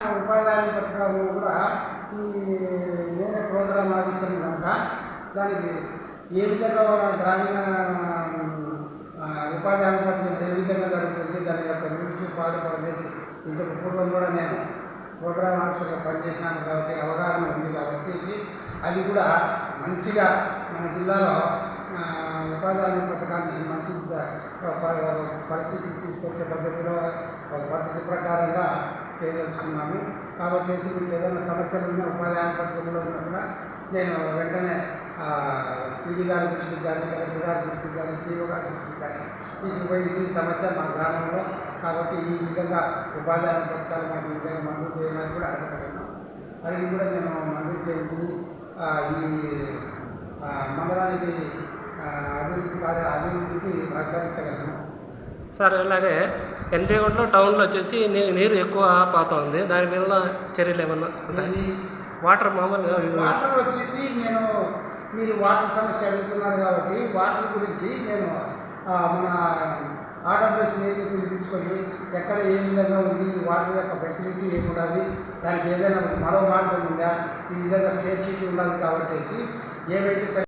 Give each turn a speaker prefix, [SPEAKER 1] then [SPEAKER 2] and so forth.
[SPEAKER 1] ఉపాధి హామీ పథకాలు కూడా ఈ నేనే ప్రోగ్రాం ఆఫీసర్ కనుక దానికి ఏ విధంగా గ్రామీణ ఉపాధి హామీ పథకం ఏ విధంగా జరుగుతుంది దాని యొక్క గురించి పాటుపడేసి ఇంతకు పూర్వం కూడా నేను ప్రోగ్రామ్ ఆఫీసర్గా పనిచేసినాను కాబట్టి అవగాహన ఉంది కాబట్టి అది కూడా మంచిగా మన జిల్లాలో ఉపాధి హామీ పథకాన్ని మంచి పరిస్థితికి తీసుకొచ్చే పద్ధతిలో పద్ధతి ప్రకారంగా చేయదలుచుకున్నాము కాబట్టి మీకు ఏదైనా సమస్యలు ఉన్నా ఉపాధి హామీ పథకంలో ఉన్నా కూడా నేను వెంటనే పీడీ గారి దృష్టికి కానీ కలెక్టర్ గారి దృష్టికి కానీ సీఓ గారి దృష్టికి కానీ తీసుకుపోయి ఇది సమస్య మా గ్రామంలో. కాబట్టి ఈ విధంగా ఉపాధి హామీ పథకాలు నాకు ఈ విధంగా మంజూరు చేయమని కూడా అడగగలను అడిగి కూడా నేను మంజూరు చేయించి ఈ మండలానికి అభివృద్ధి కార్య అభివృద్ధికి సహకరించగలను.
[SPEAKER 2] సార్ అలాగే ఎన్పిగొండలో టౌన్లో వచ్చేసి నీరు ఎక్కువ పాత ఉంది దాని మీద చర్యలు ఏమన్నా వాటర్ మామూలుగా
[SPEAKER 1] వాటర్ వచ్చేసి నేను మీరు వాటర్ సమస్య అడుగుతున్నారు కాబట్టి వాటర్ గురించి నేను మన ఆర్డబ్ల్యూఎస్ నీరు పిలిపించుకొని ఎక్కడ ఏ విధంగా ఉంది వాటర్ యొక్క ఫెసిలిటీ ఏముండాలి దానికి ఏదైనా మరో మార్గం ఉందా? ఈ విధంగా స్టేట్ షీట్ ఉండాలి కాబట్టి ఏవైతే